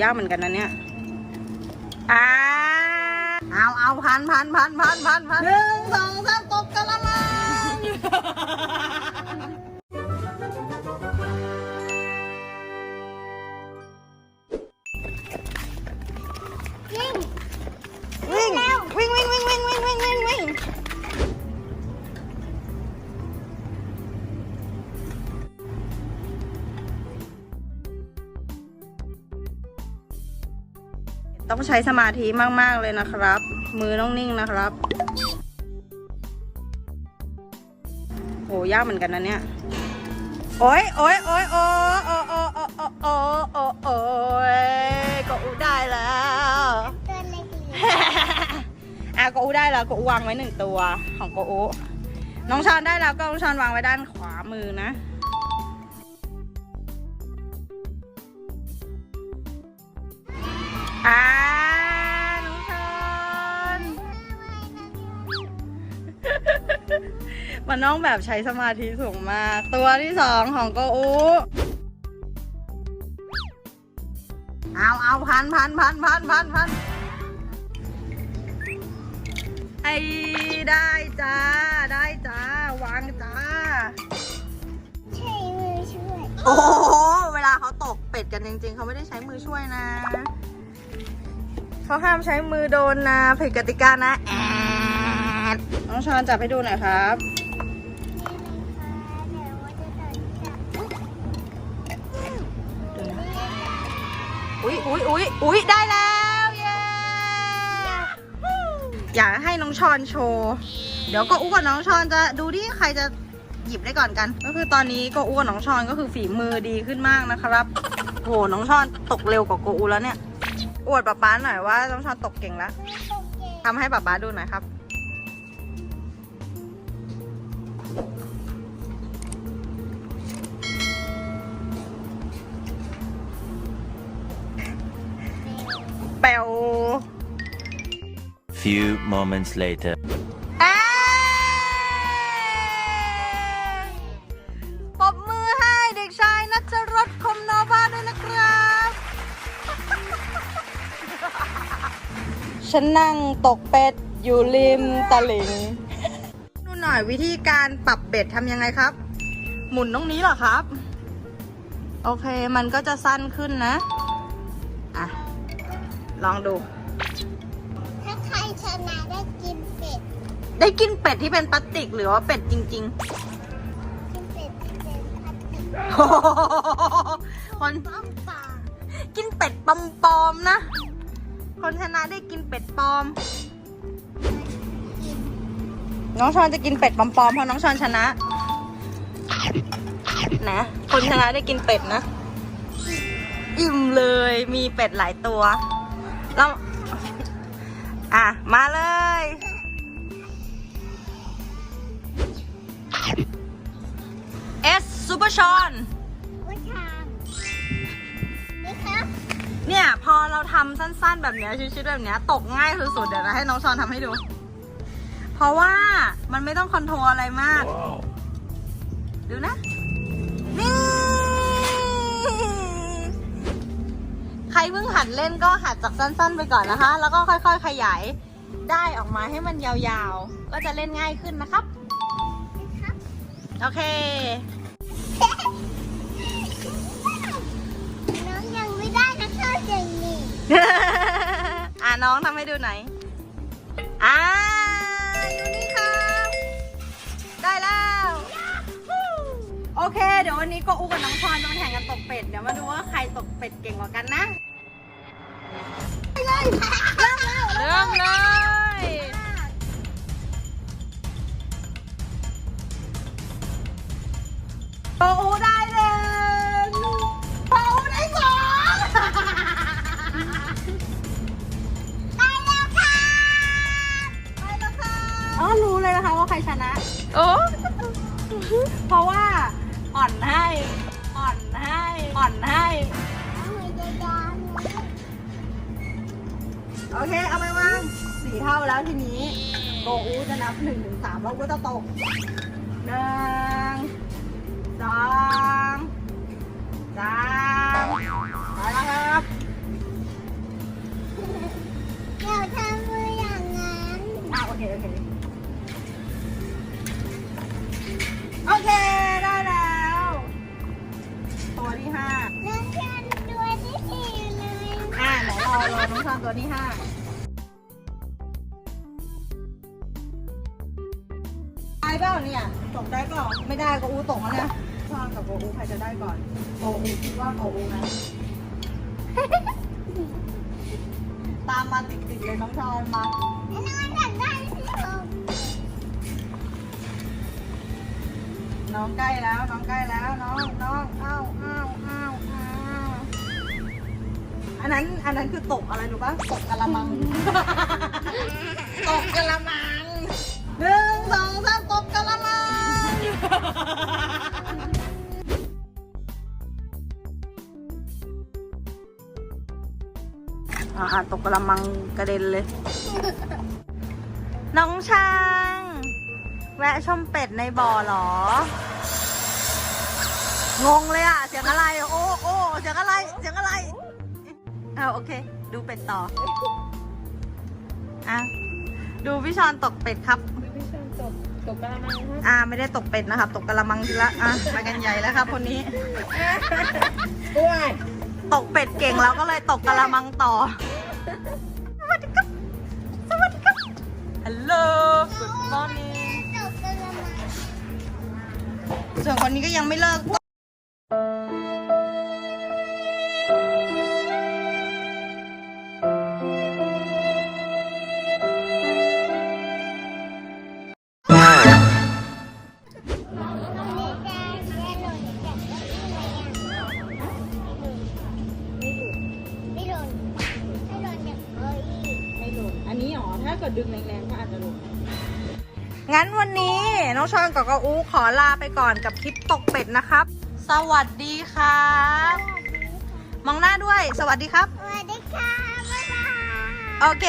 ยากเหมือนกันนะเนี่ยอ้าเอาเอาพันพันพันพันพันพันหนึ่งสองสามตบกันละมัง ต้องใช้สมาธิมากๆเลยนะครับ มือต้องนิ่งนะครับโหยากเหมือนกันนะเนี่ยโอ้ยโอ้ยโอ้ยโอ้ยโอ้ยโอ้ยโอ้ยโอ้ยโอ้โอ้ยก็อุได้แล้วอะโกอูได้แล้วโกอูวางไว้หนึ่งตัวของโกอูน้องชอนได้แล้วก็น้องชอนวางไว้ด้านขวามือนะ มันน้องแบบใช้สมาธิสูงมาก ตัวที่สองของโกอูเอาเอาพันพันพันพันพันพันไอ้ได้จ้า ได้จ้าวางจ้า ใช้มือช่วย โอ้โหเวลาเขาตกเป็ดกันจริง ๆ เขาไม่ได้ใช้มือช่วยนะเขาห้ามใช้มือโดนนะผิดกติกานะแอดน้องชอนจับให้ดูหน่อยครับ อุ๊ยอุ๊ยอุ๊ยอุ๊ยได้แล้วเย้อยากให้น้องชอนโชว์ เดี๋ยวก็อู้กับน้องชอนจะดูดิใครจะหยิบได้ก่อนกัน ก็คือตอนนี้โกอูกับน้องชอนก็คือฝีมือดีขึ้นมากนะครับโหน้องชอนตกเร็วกว่าโกอูแล้วเนี่ย อวดป๊าป๊าหน่อยว่าน้องชอนตกเก่งแล้วทำให้ป๊าป๊าดูหน่อยครับ Few moments later. ปบมือให้เด็กชายนัชรสคมโนภาด้วยนะครับ ฉันนั่งตกเป็ดอยู่ริมตลิ่งดูหน่อยวิธีการปรับเบ็ดทำยังไงครับ หมุนตรงนี้เหรอครับ โอเคมันก็จะสั้นขึ้นนะ อะ ลองดู ชนะได้กินเป็ด ได้กินเป็ดที่เป็นพลาสติกหรือว่าเป็ดจริงกินเป็ดที่เป็นพลาสติกๆคนป้อมปากกินเป็ดปลอมๆนะ คนชนะได้กินเป็ดปลอมน้องชอนจะกินเป็ดปลอมๆเพราะน้องชอนชนะ นะ คนชนะได้กินเป็ดนะ อิ่มเลยมีเป็ดหลายตัวแล้ว อะ มาเลย เอสซูเปอร์ชอนผู้ชางนี่ครับเนี่ย พอเราทำสั้นๆแบบเนี้ยชิดๆแบบเนี้ยตกง่ายสุดๆเดี๋ยวนะให้น้องชอนทำให้ดู เพราะว่ามันไม่ต้องคอนโทรลอะไรมาก ดูนะ เพิ่งหัดเล่นก็หัดจากสั้นๆไปก่อนนะคะ แล้วก็ค่อยๆขยายได้ออกมาให้มันยาวๆ ก็จะเล่นง่ายขึ้นนะครับ โอเค น้องยังไม่ได้นะเข้าใจนี่อ่าน้องทำให้ดูหน่อยอ่าอยู่นี่ครับ ได้แล้ว โอเค เดี๋ยววันนี้ก็อู้กับน้องพรต้องแข่งกันตกเป็ด เดี๋ยวมาดูว่าใครตกเป็ดเก่งกว่ากันนะไป เลยเริ่มแล้วเลยโปอูได้เลยโปอูได้สองไปแล้วค่ะไปแล้วค่ะอ๋อรู้เลยนะคะว่าใครชนะ โอ้ เพราะว่าอ่อนให้ โอเค เอาไปวางสี่เท่าแล้วทีนี้โกอูจะนับหนึ่งถึงสามแล้วก็จะตกหนึ่งสองสามไปแล้วครับ เดี๋ยวทำมืออย่างนั้นอะโอเค โอเค นตัวที่ห้าได้เปล่าเนี่ยตกได้เปล่าไม่ได้ก็อูตกแล้วเนี่ยชอนกับโกอูใครจะได้ก่อนโกอูคิดว่าโกอูนะ ตามมาติดๆเลยน้องชอนมาอันนั้นอยากได้ที่สุดน้องใกล้แล้วน้องใกล้แล้วน้องน้องอ้าวอ้าวอ้าวอ้าว อันนั้นอันนั้นคือตกอะไรรู้ป่ะตกกะละมัง ตกกะละมังหนึ่งสองสามตกกะละมัง อ่าตกกะละมังกระเด็นเลย น้องช้าง แวะชมเป็ดในบ่อเหรอ งงเลยอะเสียงอะไร โอ้โอ้เสียงอะไร เสียงอะไรเอาโอเค ดูเป็ดต่อ อะ ดูพี่ชอนตกเป็ดครับ พี่ชมตกตกกระมังครับอ่า ไม่ได้ตกเป็ดนะครับ ตกกระมังทีละ อะไปกันใหญ่แล้วครับคนนี้อ้วยตกเป็ดเก่งแล้วก็เลยตกกระมังต่อ สวัสดีครับ สวัสดีครับ ฮัลโหล good morning ตกกระมังส่วนคนนี้ก็ยังไม่เลิก เกิดดึงแรงๆก็อาจจะหล่นงั้นวันนี้น้องชอนกับกบอูขอลาไปก่อนกับคลิปตกเป็ดนะครับ สวัสดีครับ มองหน้าด้วย สวัสดีครับ สวัสดีค่ะบ๊ายบาย โอเค